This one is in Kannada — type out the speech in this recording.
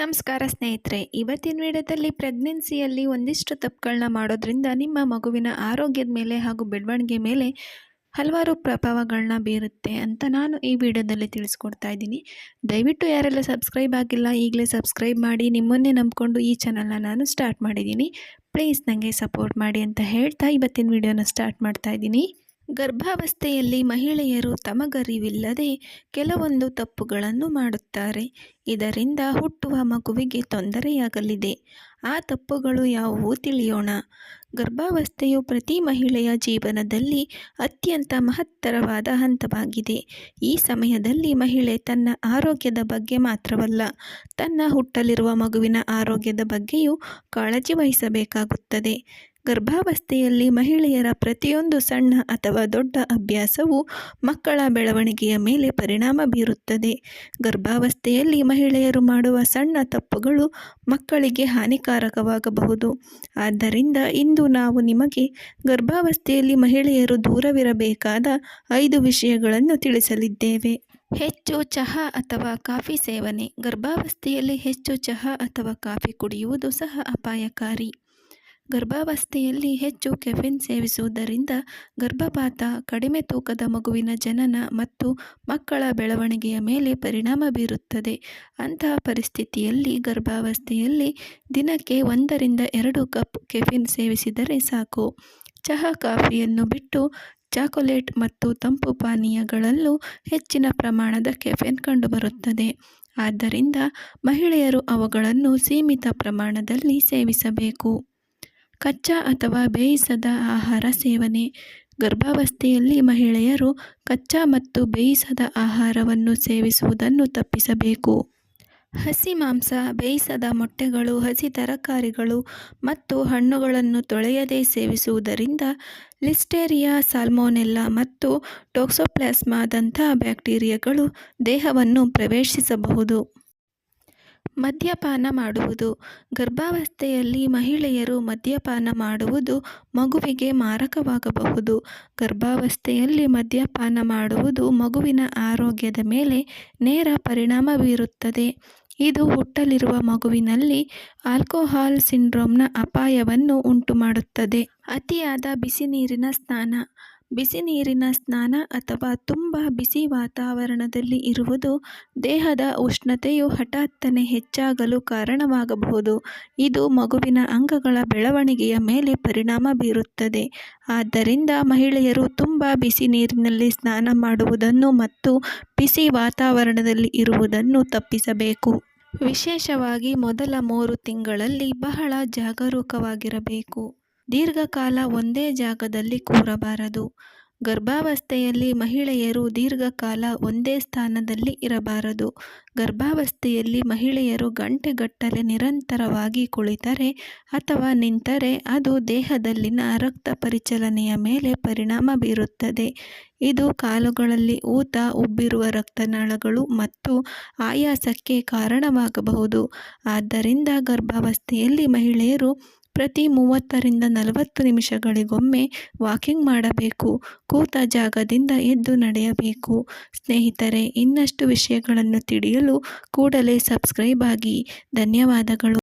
ನಮಸ್ಕಾರ ಸ್ನೇಹಿತರೆ, ಇವತ್ತಿನ ವಿಡಿಯೋದಲ್ಲಿ ಪ್ರೆಗ್ನೆನ್ಸಿಯಲ್ಲಿ ಒಂದಿಷ್ಟು ತಪ್ಪುಗಳನ್ನ ಮಾಡೋದ್ರಿಂದ ನಿಮ್ಮ ಮಗುವಿನ ಆರೋಗ್ಯದ ಮೇಲೆ ಹಾಗೂ ಬೆಳವಣಿಗೆ ಮೇಲೆ ಹಲವಾರು ಪ್ರಭಾವಗಳನ್ನ ಬೀರುತ್ತೆ ಅಂತ ನಾನು ಈ ವಿಡಿಯೋದಲ್ಲಿ ತಿಳಿಸ್ಕೊಡ್ತಾ ಇದ್ದೀನಿ. ದಯವಿಟ್ಟು ಯಾರೆಲ್ಲ ಸಬ್ಸ್ಕ್ರೈಬ್ ಆಗಿಲ್ಲ, ಈಗಲೇ ಸಬ್ಸ್ಕ್ರೈಬ್ ಮಾಡಿ, ನಿಮ್ಮನ್ನೇ ನಂಬಿಕೊಂಡು ಈ ಚಾನಲ್ನ ನಾನು ಸ್ಟಾರ್ಟ್ ಮಾಡಿದ್ದೀನಿ. ಪ್ಲೀಸ್ ನನಗೆ ಸಪೋರ್ಟ್ ಮಾಡಿ ಅಂತ ಹೇಳ್ತಾ ಇವತ್ತಿನ ವಿಡಿಯೋನ ಸ್ಟಾರ್ಟ್ ಮಾಡ್ತಾ ಇದ್ದೀನಿ. ಗರ್ಭಾವಸ್ಥೆಯಲ್ಲಿ ಮಹಿಳೆಯರು ತಮಗರಿವಿಲ್ಲದೆ ಕೆಲವೊಂದು ತಪ್ಪುಗಳನ್ನು ಮಾಡುತ್ತಾರೆ. ಇದರಿಂದ ಹುಟ್ಟುವ ಮಗುವಿಗೆ ತೊಂದರೆಯಾಗಲಿದೆ. ಆ ತಪ್ಪುಗಳು ಯಾವುವು ತಿಳಿಯೋಣ. ಗರ್ಭಾವಸ್ಥೆಯು ಪ್ರತಿ ಮಹಿಳೆಯ ಜೀವನದಲ್ಲಿ ಅತ್ಯಂತ ಮಹತ್ತರವಾದ ಹಂತವಾಗಿದೆ. ಈ ಸಮಯದಲ್ಲಿ ಮಹಿಳೆ ತನ್ನ ಆರೋಗ್ಯದ ಬಗ್ಗೆ ಮಾತ್ರವಲ್ಲ, ತನ್ನ ಹುಟ್ಟಲಿರುವ ಮಗುವಿನ ಆರೋಗ್ಯದ ಬಗ್ಗೆಯೂ ಕಾಳಜಿ ವಹಿಸಬೇಕಾಗುತ್ತದೆ. ಗರ್ಭಾವಸ್ಥೆಯಲ್ಲಿ ಮಹಿಳೆಯರ ಪ್ರತಿಯೊಂದು ಸಣ್ಣ ಅಥವಾ ದೊಡ್ಡ ಅಭ್ಯಾಸವು ಮಕ್ಕಳ ಬೆಳವಣಿಗೆಯ ಮೇಲೆ ಪರಿಣಾಮ ಬೀರುತ್ತದೆ. ಗರ್ಭಾವಸ್ಥೆಯಲ್ಲಿ ಮಹಿಳೆಯರು ಮಾಡುವ ಸಣ್ಣ ತಪ್ಪುಗಳು ಮಕ್ಕಳಿಗೆ ಹಾನಿಕಾರಕವಾಗಬಹುದು. ಆದ್ದರಿಂದ ಇಂದು ನಾವು ನಿಮಗೆ ಗರ್ಭಾವಸ್ಥೆಯಲ್ಲಿ ಮಹಿಳೆಯರು ದೂರವಿರಬೇಕಾದ ಐದು ವಿಷಯಗಳನ್ನು ತಿಳಿಸಲಿದ್ದೇವೆ. ಹೆಚ್ಚು ಚಹಾ ಅಥವಾ ಕಾಫಿ ಸೇವನೆ. ಗರ್ಭಾವಸ್ಥೆಯಲ್ಲಿ ಹೆಚ್ಚು ಚಹಾ ಅಥವಾ ಕಾಫಿ ಕುಡಿಯುವುದು ಸಹ ಅಪಾಯಕಾರಿ. ಗರ್ಭಾವಸ್ಥೆಯಲ್ಲಿ ಹೆಚ್ಚು ಕೆಫಿನ್ ಸೇವಿಸುವುದರಿಂದ ಗರ್ಭಪಾತ, ಕಡಿಮೆ ತೂಕದ ಮಗುವಿನ ಜನನ ಮತ್ತು ಮಕ್ಕಳ ಬೆಳವಣಿಗೆಯ ಮೇಲೆ ಪರಿಣಾಮ ಬೀರುತ್ತದೆ. ಅಂತಹ ಪರಿಸ್ಥಿತಿಯಲ್ಲಿ ಗರ್ಭಾವಸ್ಥೆಯಲ್ಲಿ ದಿನಕ್ಕೆ ಒಂದರಿಂದ ಎರಡು ಕಪ್ ಕೆಫಿನ್ ಸೇವಿಸಿದರೆ ಸಾಕು. ಚಹಾ, ಕಾಫಿಯನ್ನು ಬಿಟ್ಟು ಚಾಕೊಲೇಟ್ ಮತ್ತು ತಂಪು ಪಾನೀಯಗಳಲ್ಲೂ ಹೆಚ್ಚಿನ ಪ್ರಮಾಣದ ಕೆಫೆನ್ ಕಂಡುಬರುತ್ತದೆ. ಆದ್ದರಿಂದ ಮಹಿಳೆಯರು ಅವುಗಳನ್ನು ಸೀಮಿತ ಪ್ರಮಾಣದಲ್ಲಿ ಸೇವಿಸಬೇಕು. ಕಚ್ಚಾ ಅಥವಾ ಬೇಯಿಸದ ಆಹಾರ ಸೇವನೆ. ಗರ್ಭಾವಸ್ಥೆಯಲ್ಲಿ ಮಹಿಳೆಯರು ಕಚ್ಚಾ ಮತ್ತು ಬೇಯಿಸದ ಆಹಾರವನ್ನು ಸೇವಿಸುವುದನ್ನು ತಪ್ಪಿಸಬೇಕು. ಹಸಿ ಮಾಂಸ, ಬೇಯಿಸದ ಮೊಟ್ಟೆಗಳು, ಹಸಿ ತರಕಾರಿಗಳು ಮತ್ತು ಹಣ್ಣುಗಳನ್ನು ತೊಳೆಯದೇ ಸೇವಿಸುವುದರಿಂದ ಲಿಸ್ಟೇರಿಯಾ ಸಾಲ್ಮೋನೆಲ್ಲಾ ಮತ್ತು ಟೋಕ್ಸೋಪ್ಲಾಸ್ಮಾದಂಥ ಬ್ಯಾಕ್ಟೀರಿಯಾಗಳು ದೇಹವನ್ನು ಪ್ರವೇಶಿಸಬಹುದು. ಮದ್ಯಪಾನ ಮಾಡುವುದು. ಗರ್ಭಾವಸ್ಥೆಯಲ್ಲಿ ಮಹಿಳೆಯರು ಮದ್ಯಪಾನ ಮಾಡುವುದು ಮಗುವಿಗೆ ಮಾರಕವಾಗಬಹುದು. ಗರ್ಭಾವಸ್ಥೆಯಲ್ಲಿ ಮದ್ಯಪಾನ ಮಾಡುವುದು ಮಗುವಿನ ಆರೋಗ್ಯದ ಮೇಲೆ ನೇರ ಪರಿಣಾಮ ಬೀರುತ್ತದೆ. ಇದು ಹುಟ್ಟಲಿರುವ ಮಗುವಿನಲ್ಲಿ ಆಲ್ಕೋಹಾಲ್ ಸಿಂಡ್ರೋಮ್ನ ಅಪಾಯವನ್ನು ಉಂಟುಮಾಡುತ್ತದೆ. ಅತಿಯಾದ ಬಿಸಿ ನೀರಿನ ಸ್ನಾನ. ಬಿಸಿ ನೀರಿನ ಸ್ನಾನ ಅಥವಾ ತುಂಬ ಬಿಸಿ ವಾತಾವರಣದಲ್ಲಿ ಇರುವುದು ದೇಹದ ಉಷ್ಣತೆಯು ಹಠಾತ್ತನೆ ಹೆಚ್ಚಾಗಲು ಕಾರಣವಾಗಬಹುದು. ಇದು ಮಗುವಿನ ಅಂಗಗಳ ಬೆಳವಣಿಗೆಯ ಮೇಲೆ ಪರಿಣಾಮ ಬೀರುತ್ತದೆ. ಆದ್ದರಿಂದ ಮಹಿಳೆಯರು ತುಂಬ ಬಿಸಿ ನೀರಿನಲ್ಲಿ ಸ್ನಾನ ಮಾಡುವುದನ್ನು ಮತ್ತು ಬಿಸಿ ವಾತಾವರಣದಲ್ಲಿ ಇರುವುದನ್ನು ತಪ್ಪಿಸಬೇಕು. ವಿಶೇಷವಾಗಿ ಮೊದಲ ಮೂರು ತಿಂಗಳಲ್ಲಿ ಬಹಳ ಜಾಗರೂಕವಾಗಿರಬೇಕು. ದೀರ್ಘಕಾಲ ಒಂದೇ ಜಾಗದಲ್ಲಿ ಕೂರಬಾರದು. ಗರ್ಭಾವಸ್ಥೆಯಲ್ಲಿ ಮಹಿಳೆಯರು ದೀರ್ಘಕಾಲ ಒಂದೇ ಸ್ಥಾನದಲ್ಲಿ ಇರಬಾರದು. ಗರ್ಭಾವಸ್ಥೆಯಲ್ಲಿ ಮಹಿಳೆಯರು ಗಂಟೆಗಟ್ಟಲೆ ನಿರಂತರವಾಗಿ ಕುಳಿತರೆ ಅಥವಾ ನಿಂತರೆ ಅದು ದೇಹದಲ್ಲಿನ ರಕ್ತ ಪರಿಚಲನೆಯ ಮೇಲೆ ಪರಿಣಾಮ ಬೀರುತ್ತದೆ. ಇದು ಕಾಲುಗಳಲ್ಲಿ ಊತ, ಉಬ್ಬಿರುವ ರಕ್ತನಾಳಗಳು ಮತ್ತು ಆಯಾಸಕ್ಕೆ ಕಾರಣವಾಗಬಹುದು. ಆದ್ದರಿಂದ ಗರ್ಭಾವಸ್ಥೆಯಲ್ಲಿ ಮಹಿಳೆಯರು ಪ್ರತಿ ಮೂವತ್ತರಿಂದ ನಲವತ್ತು ನಿಮಿಷಗಳಿಗೊಮ್ಮೆ ವಾಕಿಂಗ್ ಮಾಡಬೇಕು. ಕೂತ ಜಾಗದಿಂದ ಎದ್ದು ನಡೆಯಬೇಕು. ಸ್ನೇಹಿತರೆ, ಇನ್ನಷ್ಟು ವಿಷಯಗಳನ್ನು ತಿಳಿಯಲು ಕೂಡಲೇ ಸಬ್ಸ್ಕ್ರೈಬ್ ಆಗಿ. ಧನ್ಯವಾದಗಳು.